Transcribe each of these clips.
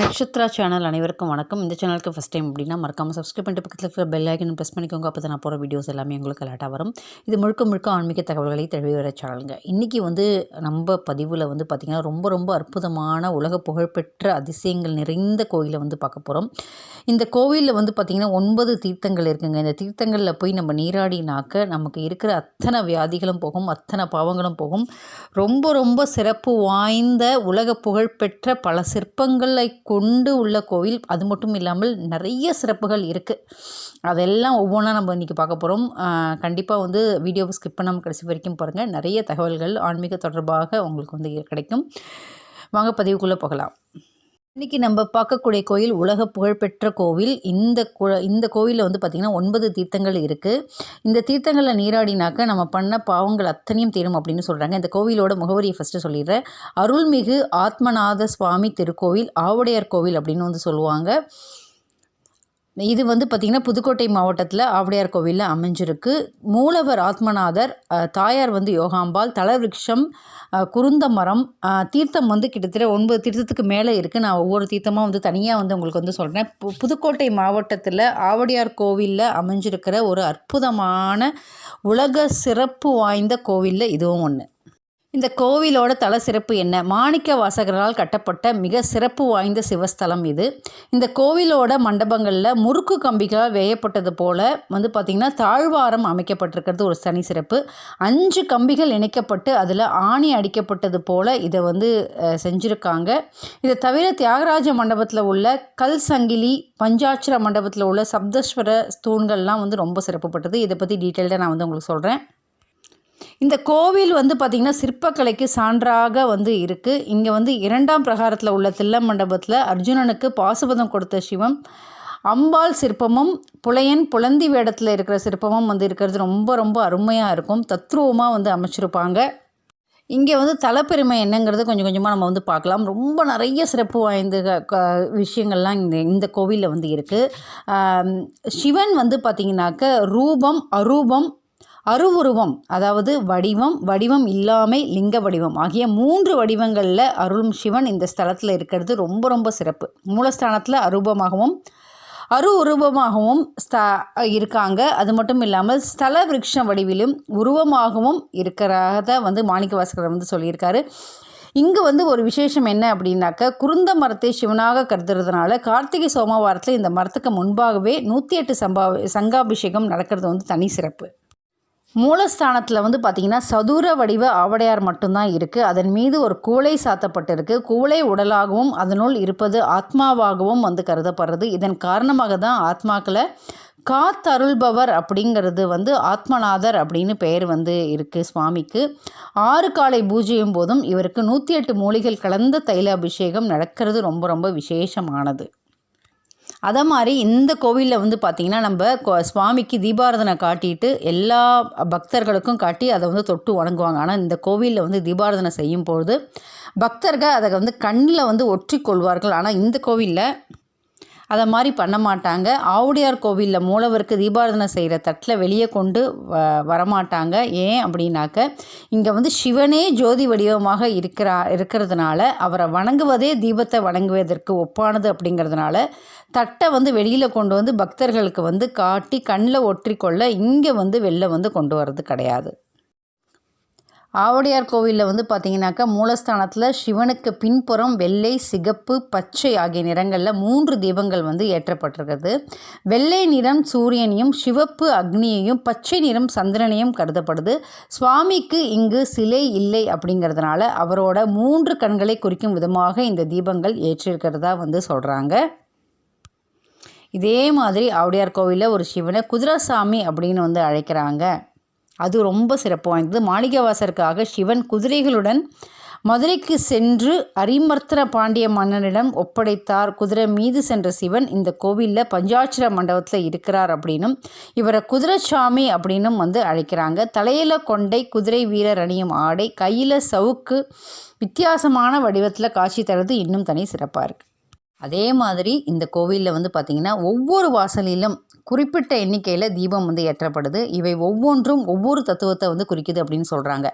Nakshatra channel அனைவருக்கும் வணக்கம். இந்த சேனலுக்கு ஃபஸ்ட் டைம் அப்படின்னா மறக்காமல் சப்ஸ்கிரைப் பண்ணிட்டு பக்கத்தில் இருக்கிற பெல் ஐக்கன் ப்ரெஸ் பண்ணிக்கோங்க. அப்போ தான் நான் போகிற வீடியோஸ் எல்லாமே உங்களுக்கு லேட்டாக வரும். இது முழுக்க முழுக்க ஆன்மீக தகவல்களை தழுவி வர சேனலுங்க இன்றைக்கி வந்து நம்ம பதிவில் வந்து பார்த்திங்கன்னா ரொம்ப ரொம்ப அற்புதமான உலக புகழ்பெற்ற அதிசயங்கள் நிறைந்த கோயிலை வந்து பார்க்க போகிறோம் இந்த கோவிலில் வந்து பார்த்திங்கன்னா ஒன்பது தீர்த்தங்கள் இருக்குங்க. இந்த தீர்த்தங்களில் போய் நம்ம நீராடினாக்க நமக்கு இருக்கிற அத்தனை வியாதிகளும் போகும் அத்தனை பாவங்களும் போகும். ரொம்ப ரொம்ப சிறப்பு வாய்ந்த உலக புகழ்பெற்ற பல சிற்பங்களை கொண்டு உள்ள கோவில் அது மட்டும் இல்லாமல் நிறைய சிறப்புகள் இருக்குது அதெல்லாம் ஒவ்வொன்றா நம்ம இன்றைக்கி பார்க்க போகிறோம் கண்டிப்பாக வந்து வீடியோவை ஸ்கிப் பண்ணாமல் கடைசி வரைக்கும் பாருங்கள் நிறைய தகவல்கள் ஆன்மீக தொடர்பாக உங்களுக்கு வந்து கிடைக்கும். வாங்க பதிவுக்குள்ளே போகலாம். இன்றைக்கி நம்ம பார்க்கக்கூடிய கோயில் உலக புகழ்பெற்ற கோவில். இந்த கோ இந்த கோவிலில் வந்து பார்த்திங்கன்னா ஒன்பது தீர்த்தங்கள் இருக்குது இந்த தீர்த்தங்களில் நீராடினாக்க நம்ம பண்ண பாவங்கள் அத்தனையும் தீரும் அப்படின்னு சொல்கிறாங்க இந்த கோவிலோட முகவரியை ஃபஸ்ட்டு சொல்லிடுறேன். அருள்மிகு ஆத்மநாத சுவாமி திருக்கோவில் ஆவுடையார் கோவில் அப்படின்னு வந்து சொல்லுவாங்க. இது வந்து பார்த்திங்கன்னா புதுக்கோட்டை மாவட்டத்தில் ஆவுடையார் கோவிலில் அமைஞ்சிருக்கு. மூலவர் ஆத்மநாதர் தாயார் வந்து யோகாம்பாள் தலவிருஷம் குருந்த மரம் தீர்த்தம் வந்து கிட்டத்தட்ட ஒன்பது தீர்த்தத்துக்கு மேலே இருக்குது நான் ஒவ்வொரு தீர்த்தமாக வந்து தனியாக வந்து உங்களுக்கு வந்து சொல்கிறேன் பு புதுக்கோட்டை மாவட்டத்தில் ஆவடியார் கோவிலில் அமைஞ்சிருக்கிற ஒரு அற்புதமான உலக சிறப்பு வாய்ந்த கோவிலில் இதுவும் ஒன்று இந்த கோவிலோட தல சிறப்பு என்ன? மாணிக்க வாசகரால் கட்டப்பட்ட மிக சிறப்பு வாய்ந்த சிவஸ்தலம் இது. இந்த கோவிலோட மண்டபங்களில் முறுக்கு கம்பிகளால் வேயப்பட்டது போல் வந்து பார்த்திங்கன்னா தாழ்வாரம் அமைக்கப்பட்டிருக்கிறது ஒரு தனி சிறப்பு. அஞ்சு கம்பிகள் இணைக்கப்பட்டு அதில் ஆணி அடிக்கப்பட்டது போல் இதை வந்து செஞ்சுருக்காங்க. இதை தவிர தியாகராஜ மண்டபத்தில் உள்ள கல் சங்கிலி பஞ்சாட்சர மண்டபத்தில் உள்ள சப்தஸ்வர தூண்கள்லாம் வந்து ரொம்ப சிறப்புப்பட்டது இதை பற்றி டீட்டெயில்டாக நான் வந்து உங்களுக்கு சொல்கிறேன் இந்த கோவில் வந்து பார்த்திங்கன்னா சிற்பக்கலைக்கு சான்றாக வந்து இருக்குது இங்கே வந்து இரண்டாம் பிரகாரத்தில் உள்ள தில்ல மண்டபத்தில் அர்ஜுனனுக்கு பாசுபதம் கொடுத்த சிவம். அம்பாள் சிற்பமும் புலையன் புலந்தி வேடத்தில் இருக்கிற சிற்பமும் வந்து இருக்கிறது. ரொம்ப ரொம்ப அருமையாக இருக்கும். தத்ரூபமாக வந்து அமைச்சிருப்பாங்க. இங்கே வந்து தலைப்பெருமை என்னங்கிறது கொஞ்சம் கொஞ்சமாக நம்ம வந்து பார்க்கலாம். ரொம்ப நிறைய சிறப்பு வாய்ந்த விஷயங்கள்லாம் இந்த இந்த கோவிலில் வந்து இருக்குது சிவன் வந்து பார்த்திங்கனாக்க ரூபம் அரூபம் அருவுருவம் அதாவது வடிவம் வடிவம் இல்லாமை லிங்க வடிவம் ஆகிய மூன்று வடிவங்களில் அருளும் சிவன் இந்த ஸ்தலத்தில் இருக்கிறது ரொம்ப ரொம்ப சிறப்பு. மூலஸ்தானத்தில் அரூபமாகவும் அரு உருவமாகவும் ஸ்த இருக்காங்க. அது மட்டும் இல்லாமல் ஸ்தல விருட்ச வடிவிலும் உருவமாகவும் இருக்கிறத வந்து மாணிக்க வாசகர் வந்து சொல்லியிருக்காரு. இங்கே வந்து ஒரு விசேஷம் என்ன அப்படின்னாக்க குருந்த மரத்தை சிவனாக கருதுறதுனால கார்த்திகை சோமவாரத்தில் இந்த மரத்துக்கு முன்பாகவே நூற்றி எட்டு சம்பா சங்காபிஷேகம் நடக்கிறது வந்து தனி சிறப்பு. மூலஸ்தானத்தில் வந்து பார்த்திங்கன்னா சதுர வடிவ ஆவடையார் மட்டும்தான் இருக்குது அதன் மீது ஒரு கூளை சாத்தப்பட்டிருக்கு. கூளை உடலாகவும் அதனுள் இருப்பது ஆத்மாவாகவும் வந்து கருதப்படுறது. இதன் காரணமாக தான் ஆத்மாக்களை காத்தருள்பவர் அப்படிங்கிறது வந்து ஆத்மநாதர் அப்படின்னு பெயர் வந்து இருக்குது சுவாமிக்கு. ஆறு காலை பூஜையும் போதும் இவருக்கு நூற்றி எட்டு மூலிகள் கலந்த தைல அபிஷேகம் நடக்கிறது ரொம்ப ரொம்ப விசேஷமானது. அதை மாதிரி இந்த கோவிலில் வந்து பார்த்திங்கன்னா நம்ம சுவாமிக்கு தீபாரதனை காட்டிட்டு எல்லா பக்தர்களுக்கும் காட்டி அதை வந்து தொட்டு வணங்குவாங்க. ஆனால் இந்த கோவிலில் வந்து தீபாரதனை செய்யும் பொழுது பக்தர்கள் அதை வந்து கண்ணில் வந்து ஒற்றிக்கொள்வார்கள். ஆனால் இந்த கோவிலில் அதை மாதிரி பண்ண மாட்டாங்க ஆவுடையார் கோவிலில் மூலவருக்கு தீபாரதனை செய்கிற தட்டில் வெளியே கொண்டு வ வரமாட்டாங்க. ஏன் அப்படின்னாக்க இங்கே வந்து சிவனே ஜோதி வடிவமாக இருக்கிறா இருக்கிறதுனால அவரை வணங்குவதே தீபத்தை வணங்குவதற்கு ஒப்பானது அப்படிங்கிறதுனால தட்டை வந்து வெளியில் கொண்டு வந்து பக்தர்களுக்கு வந்து காட்டி கண்ணில் ஒற்றிக்கொள்ள இங்கே வந்து வெளில வந்து கொண்டு வர்றது கிடையாது. ஆவடியார் கோவிலில் வந்து பார்த்திங்கனாக்கா மூலஸ்தானத்தில் சிவனுக்கு பின்புறம் வெள்ளை சிகப்பு பச்சை ஆகிய நிறங்களில் மூன்று தீபங்கள் வந்து ஏற்றப்பட்டிருக்கிறது. வெள்ளை நிறம் சூரியனையும் சிவப்பு அக்னியையும் பச்சை நிறம் சந்திரனையும் கருதப்படுது. சுவாமிக்கு இங்கு சிலை இல்லை அப்படிங்கிறதுனால அவரோட மூன்று கண்களை குறிக்கும் விதமாக இந்த தீபங்கள் ஏற்றிருக்கிறதா வந்து சொல்கிறாங்க இதே மாதிரி ஆவுடையார் கோவிலில் ஒரு சிவனை குதிரசாமி அப்படின்னு வந்து அழைக்கிறாங்க. அது ரொம்ப சிறப்பு வாய்ந்தது. மாளிகவாசருக்காக சிவன் குதிரைகளுடன் மதுரைக்கு சென்று அரிமர்த்தன பாண்டிய மன்னனிடம் ஒப்படைத்தார். குதிரை மீது சென்ற சிவன் இந்த கோவிலில் பஞ்சாட்சர மண்டபத்தில் இருக்கிறார் அப்படின்னும் இவரை குதிரைசாமி அப்படின்னும் வந்து அழைக்கிறாங்க. தலையில் கொண்டை குதிரை வீரர் அணியும் ஆடை கையில் சவுக்கு வித்தியாசமான வடிவத்தில் காட்சி தருவது இன்னும் தனி சிறப்பாக இருக்குது அதே மாதிரி இந்த கோவிலில் வந்து பார்த்திங்கன்னா ஒவ்வொரு வாசலிலும் குறிப்பிட்ட எண்ணிக்கையில் தீபம் வந்து ஏற்றப்படுது. இவை ஒவ்வொன்றும் ஒவ்வொரு தத்துவத்தை வந்து குறிக்குது அப்படின்னு சொல்கிறாங்க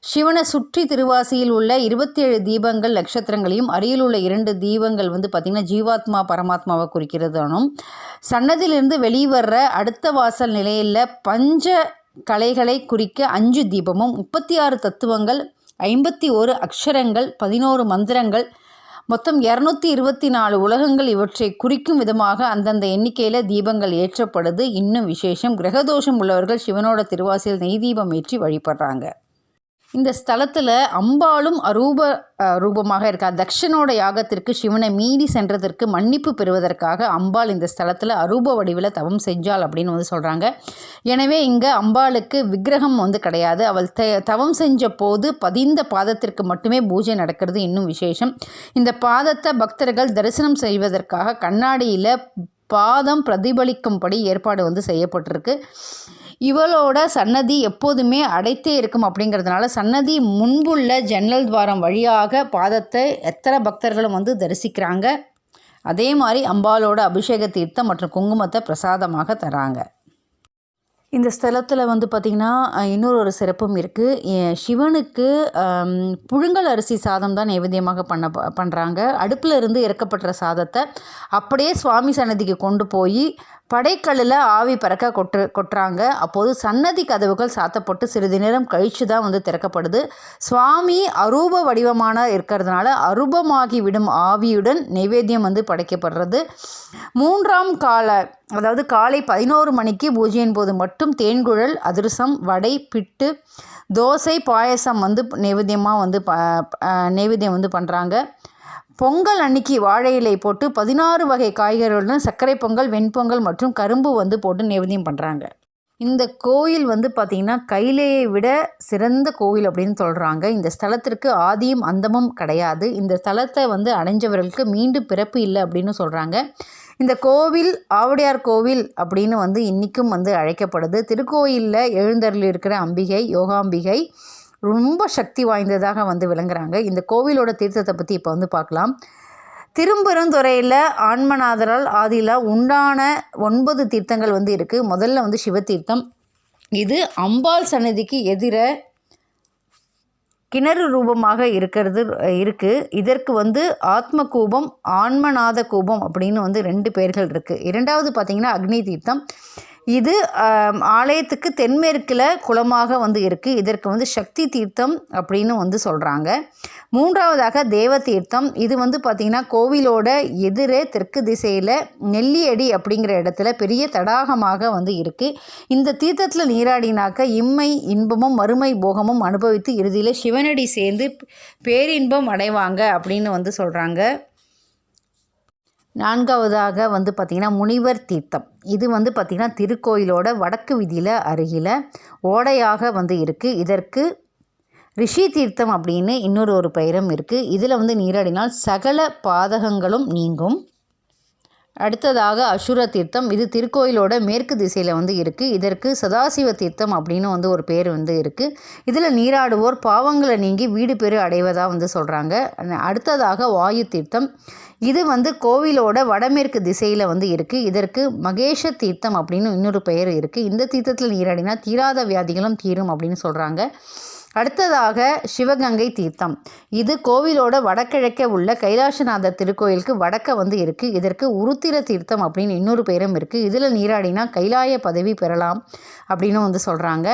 சிவனை சுற்றி திருவாசியில் உள்ள இருபத்தி ஏழு தீபங்கள் நட்சத்திரங்களையும் அருகில் உள்ள இரண்டு தீபங்கள் வந்து பார்த்திங்கன்னா ஜீவாத்மா பரமாத்மாவை குறிக்கிறதுனும் சன்னதிலிருந்து வெளிவர்ற அடுத்த வாசல் நிலையில் பஞ்ச கலைகளை குறிக்க அஞ்சு தீபமும் முப்பத்தி ஆறு தத்துவங்கள் ஐம்பத்தி ஒரு அக்ஷரங்கள் பதினோரு மந்திரங்கள் மொத்தம் இரநூத்தி இருபத்தி நாலு உலகங்கள் இவற்றை குறிக்கும் விதமாக அந்தந்த எண்ணிக்கையில் தீபங்கள் ஏற்றப்படுது. இன்னும் விசேஷம். கிரகதோஷம் உள்ளவர்கள் சிவனோட திருவாசியில் நெய் தீபம் ஏற்றி வழிபடுறாங்க. இந்த ஸ்தலத்தில் அம்பாளும் அரூப ரூபமாக இருக்கா. தக்ஷனோட யாகத்திற்கு சிவனை மீறி சென்றதற்கு மன்னிப்பு பெறுவதற்காக அம்பாள் இந்த ஸ்தலத்தில் அரூப வடிவில் தவம் செஞ்சாள் அப்படின்னு வந்து சொல்கிறாங்க எனவே இங்கே அம்பாளுக்கு விக்கிரகம் வந்து கிடையாது. அவள் த தவம் செஞ்ச போது பதிந்த பாதத்திற்கு மட்டுமே பூஜை நடக்கிறது இன்னும் விசேஷம். இந்த பாதத்தை பக்தர்கள் தரிசனம் செய்வதற்காக கண்ணாடியில் பாதம் பிரதிபலிக்கும்படி ஏற்பாடு வந்து செய்யப்பட்டிருக்கு. இவளோட சன்னதி எப்போதுமே அடைத்தே இருக்கும் அப்படிங்கிறதுனால சன்னதி முன்புள்ள ஜன்னல் துவாரம் வழியாக பாதத்தை எத்தனை பக்தர்களும் வந்து தரிசிக்கிறாங்க? அதே மாதிரி அம்பாலோட அபிஷேக தீர்த்தம் மற்றும் குங்குமத்தை பிரசாதமாக தராங்க. இந்த ஸ்தலத்தில் வந்து பார்த்திங்கன்னா இன்னொரு ஒரு சிறப்பும் இருக்குது சிவனுக்கு புழுங்கல் அரிசி சாதம் தான் நைவேத்தியமாக பண்ண பண்ணுறாங்க அடுப்பில் இருந்து இறக்கப்படுற சாதத்தை அப்படியே சுவாமி சன்னதிக்கு கொண்டு போய் படைக்கல்லில் ஆவி பறக்க கொட்டு கொட்டுறாங்க. அப்போது சன்னதி கதவுகள் சாத்தப்பட்டு சிறிது நேரம் கழித்து தான் வந்து திறக்கப்படுது. சுவாமி அரூப வடிவமான இருக்கிறதுனால அரூபமாகி விடும் ஆவியுடன் நைவேத்தியம் வந்து படைக்கப்படுறது. மூன்றாம் கால அதாவது காலை பதினோரு மணிக்கு பூஜையின் போது மட்டும் தேன்குழல் அதிரசம் வடை பிட்டு தோசை பாயசம் வந்து நைவேத்தியமாக வந்து ப நைவேத்தியம் வந்து பண்ணுறாங்க பொங்கல் அன்னைக்கு வாழை இலை போட்டு பதினாறு வகை காய்கறிகளுடன் சர்க்கரை பொங்கல் வெண்பொங்கல் மற்றும் கரும்பு வந்து போட்டு நைவேத்தியம் பண்ணுறாங்க இந்த கோயில் வந்து பார்த்திங்கன்னா கைலையை விட சிறந்த கோவில் அப்படின்னு சொல்கிறாங்க இந்த ஸ்தலத்திற்கு ஆதியும் அந்தமும் கிடையாது. இந்த ஸ்தலத்தை வந்து அடைஞ்சவர்களுக்கு மீண்டும் பிறப்பு இல்லை அப்படின்னு சொல்கிறாங்க இந்த கோவில் ஆவுடையார் கோவில் அப்படின்னு வந்து இன்றைக்கும் வந்து அழைக்கப்படுது. திருக்கோயிலில் எழுந்தருள் இருக்கிற அம்பிகை யோகாம்பிகை ரொம்ப சக்தி வாய்ந்ததாக வந்து விளங்குறாங்க. இந்த கோவிலோட தீர்த்தத்தை பற்றி இப்போ வந்து பார்க்கலாம் திரும்பெருந்துறையில் ஆன்மநாதரால் ஆதியில் உண்டான ஒன்பது தீர்த்தங்கள் வந்து இருக்குது முதல்ல வந்து சிவதீர்த்தம். இது அம்பாள் சன்னதிக்கு எதிர கிணறு ரூபமாக இருக்கிறது இருக்குது இதற்கு வந்து ஆத்ம கூபம் ஆன்மநாத கூபம் அப்படின்னு வந்து ரெண்டு பேர்கள் இருக்குது இரண்டாவது பார்த்திங்கன்னா அக்னி தீர்த்தம். இது ஆலயத்துக்கு தென்மேற்கில் குளமாக வந்து இருக்குது இதற்கு வந்து சக்தி தீர்த்தம் அப்படின்னு வந்து சொல்கிறாங்க மூன்றாவதாக தேவ தீர்த்தம். இது வந்து பார்த்திங்கன்னா கோவிலோட எதிரே தெற்கு திசையில் நெல்லியடி அப்படிங்கிற இடத்துல பெரிய தடாகமாக வந்து இருக்குது இந்த தீர்த்தத்தில் நீராடினாக்க இம்மை இன்பமும் மறுமை போகமும் அனுபவித்து இறுதியில் சிவனடி சேர்ந்து பேரின்பம் அடைவாங்க அப்படின்னு வந்து சொல்கிறாங்க நான்காவதாக வந்து பார்த்திங்கன்னா முனிவர் தீர்த்தம். இது வந்து பார்த்திங்கன்னா திருக்கோயிலோட வடக்கு விதியில் அருகில் ஓடையாக வந்து இருக்குது இதற்கு ரிஷி தீர்த்தம் அப்படின்னு இன்னொரு ஒரு பெயரும் இருக்குது இதில் வந்து நீராடினால் சகல பாதகங்களும் நீங்கும். அடுத்ததாக அசுர தீர்த்தம். இது திருக்கோயிலோட மேற்கு திசையில் வந்து இருக்குது இதற்கு சதாசிவ தீர்த்தம் அப்படின்னு வந்து ஒரு பேர் வந்து இருக்குது இதில் நீராடுவோர் பாவங்களை நீங்கி வீடு பெரு அடைவதாக வந்து சொல்கிறாங்க அடுத்ததாக வாயு தீர்த்தம். இது வந்து கோவிலோட வடமேற்கு திசையில் வந்து இருக்குது இதற்கு மகேஷ தீர்த்தம் அப்படின்னு இன்னொரு பெயர் இருக்குது இந்த தீர்த்தத்தில் நீராடினா தீராத வியாதிகளும் தீரும் அப்படின்னு சொல்கிறாங்க அடுத்ததாக சிவகங்கை தீர்த்தம். இது கோவிலோட வடகிழக்கே உள்ள கைலாசநாதர் திருக்கோயிலுக்கு வடக்க வந்து இருக்குது இதற்கு உருத்திர தீர்த்தம் அப்படின்னு இன்னொரு பேரும் இருக்குது இதில் நீராடினா கைலாய பதவி பெறலாம் அப்படின்னு வந்து சொல்கிறாங்க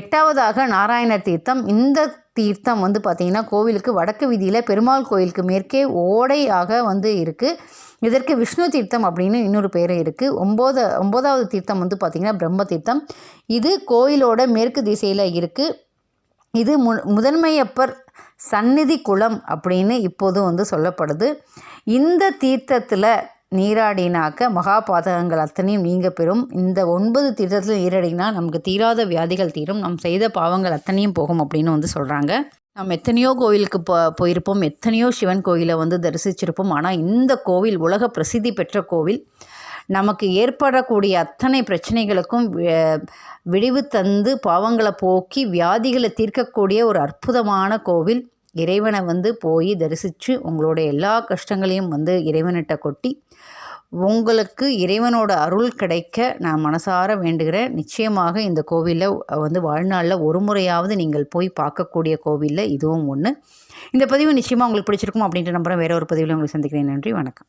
எட்டாவதாக நாராயண தீர்த்தம். இந்த தீர்த்தம் வந்து பார்த்திங்கன்னா கோவிலுக்கு வடக்கு வீதியில் பெருமாள் கோயிலுக்கு மேற்கே ஓடையாக வந்து இருக்குது இதற்கு விஷ்ணு தீர்த்தம் அப்படின்னு இன்னொரு பேர் இருக்குது ஒம்போத ஒம்போதாவது தீர்த்தம் வந்து பார்த்திங்கன்னா பிரம்ம தீர்த்தம். இது கோயிலோட மேற்கு திசையில் இருக்குது இது மு முதன்மையப்பர் சந்நிதி குளம் அப்படின்னு இப்போதும் வந்து சொல்லப்படுது. இந்த தீர்த்தத்தில் நீராடினாக்க மகாபாதகங்கள் அத்தனையும் நீங்க பெறும். இந்த ஒன்பது தீர்த்தத்தில் நீராடினா நமக்கு தீராத வியாதிகள் தீரும். நாம் செய்த பாவங்கள் அத்தனையும் போகும் அப்படின்னு வந்து சொல்கிறாங்க நாம் எத்தனையோ கோவிலுக்கு போ போயிருப்போம். எத்தனையோ சிவன் கோயிலை வந்து தரிசிச்சிருப்போம். ஆனால் இந்த கோவில் உலக பிரசித்தி பெற்ற கோவில். நமக்கு ஏற்படக்கூடிய அத்தனை பிரச்சனைகளுக்கும் விடிவு தந்து பாவங்களை போக்கி வியாதிகளை தீர்க்கக்கூடிய ஒரு அற்புதமான கோவில். இறைவனை வந்து போய் தரிசித்து உங்களோட எல்லா கஷ்டங்களையும் வந்து இறைவனிட்ட கொட்டி உங்களுக்கு இறைவனோட அருள் கிடைக்க நான் மனசார வேண்டுகிறேன். நிச்சயமாக இந்த கோவிலில் வந்து வாழ்நாளில் ஒரு முறையாவது நீங்கள் போய் பார்க்கக்கூடிய கோவிலில் இதுவும் ஒன்று இந்த பதிவு நிச்சயமாக உங்களுக்கு பிடிச்சிருக்கும் அப்படின்ற நம்புகிறேன் வேற ஒரு பதிவில் உங்களை சந்திக்கிறேன். நன்றி வணக்கம்.